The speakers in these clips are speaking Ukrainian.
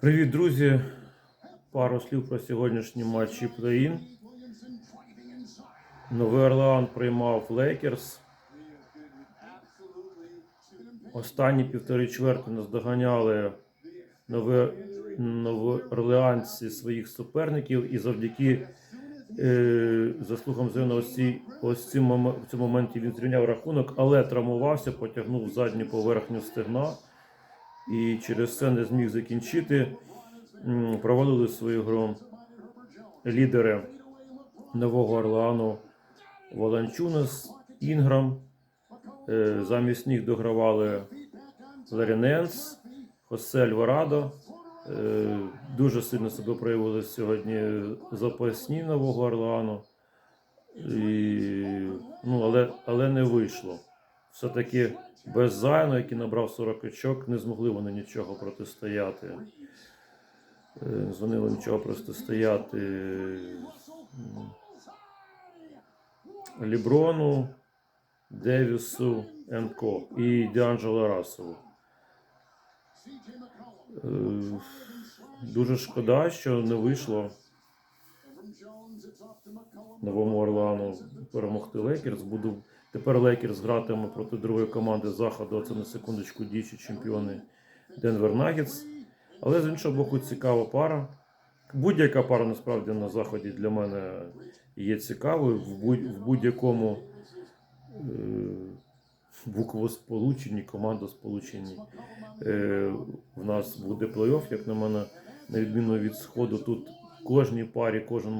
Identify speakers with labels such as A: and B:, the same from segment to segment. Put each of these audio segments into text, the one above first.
A: Привіт, друзі! Пару слів про сьогоднішні матчі плей-ін. Новий Орлеан приймав Лейкерс. Останні півтори чверти наздоганяли нові, новоорлеанці своїх суперників і завдяки е, заслугам Зена ось, цій- ось цим в цьому моменті він зрівняв рахунок, але травмувався, потягнув задню поверхню стегна і через це не зміг закінчити. Провалили свою гру лідери Нового Орлеану Воланчунас, Інграм. Е, Замість них догравали Ларі Ненс, Хосе Альварадо. Е, Дуже сильно себе проявили сьогодні запасні Нового Орлеану. І, ну, але, але не вийшло. Все-таки без Зайну, який набрав 40 очок, не змогли вони нічого протистояти. Не змогли нічого протистояти Ліброну, Девісу, Енко і Діанджело Расселу. Е, Дуже шкода, що не вийшло новому Орлану перемогти Лейкерс. Буду тепер Лейкерс гратиме проти другої команди заходу. Це на секундочку діючі чемпіони Денвер Нагетс. Але з іншого боку, цікава пара. Будь-яка пара насправді на заході для мене є цікавою. В будь- в будь-якому е, буквосполученні, командосполученні е, в нас буде плей-офф, як на мене, на відміну від сходу. Тут кожній парі кожен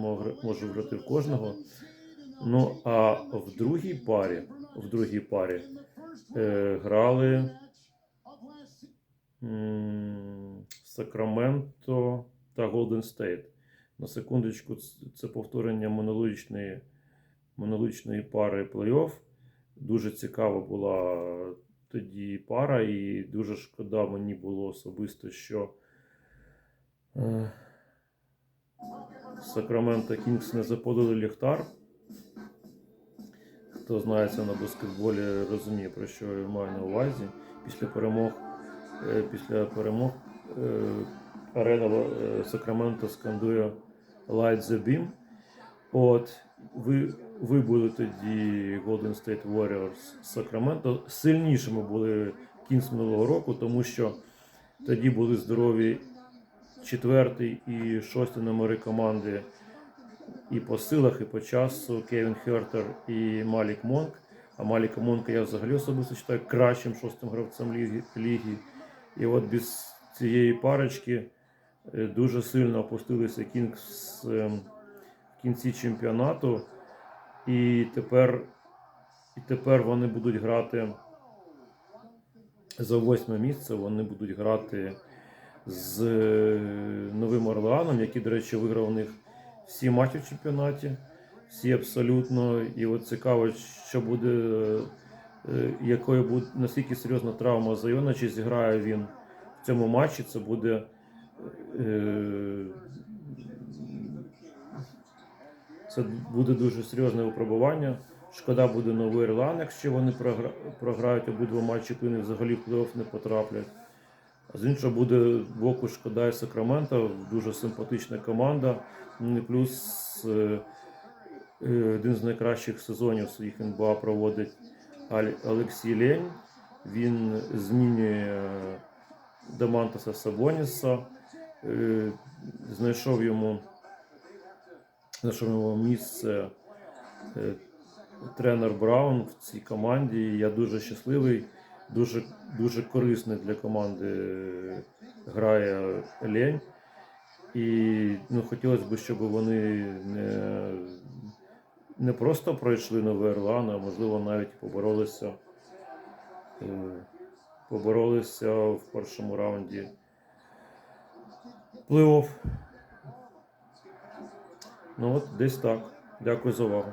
A: може грати в кожного. Ну а в другій парі, в другій парі е, грали Сакраменто та Голден Стейт. На секундочку, це повторення монологічної, монологічної пари плей-офф. Дуже цікава була тоді пара, і дуже шкода мені було особисто, що е, Сакраменто Кінгс не запалили ліхтар. Хто знається на баскетболі, розуміє, про що я маю на увазі. Після перемог, е, після перемог е, арена е, Сакраменто скандує Light the Beam. От, ви, ви були тоді Golden State Warriors Сакраменто. Сильнішими були кінць минулого року, тому що тоді були здорові четвертий і шостий номери команди і по силах, і по часу Кевін Хертер і Малік Монк. А Маліка Монка я взагалі особисто вважаю кращим шостим гравцем ліги. ліги. І от без цієї парочки е, дуже сильно опустилися Кінгс ем, в кінці чемпіонату. І тепер, і тепер вони будуть грати за восьме місце. Вони будуть грати з е, Новим Орлеаном, який, до речі, виграв у них всі матчі в чемпіонаті. Всі абсолютно. І от цікаво, що буде, е, якою буде наскільки серйозна травма Зайона, чи зіграє він в цьому матчі. Це буде. е, Це буде дуже серйозне випробування. Шкода буде новий Ірланд, якщо вони програють обидва матчі, вони взагалі в плей-офф не потраплять. А з іншого буде боку шкода і Сакраменто, дуже симпатична команда. Ну плюс е, е, один з найкращих сезонів своїх НБА проводить Олексій Лень. Він змінює е, Демантеса Сабоніса, знайшов йому, знайшов йому місце тренер Браун в цій команді. Я дуже щасливий, дуже, дуже корисний для команди е, грає Лень. І ну, хотілося б, щоб вони не, не просто пройшли новий Орлан, а можливо навіть поборолися, е, поборолися в першому раунді плей-офф. Ну от десь так. Дякую за увагу.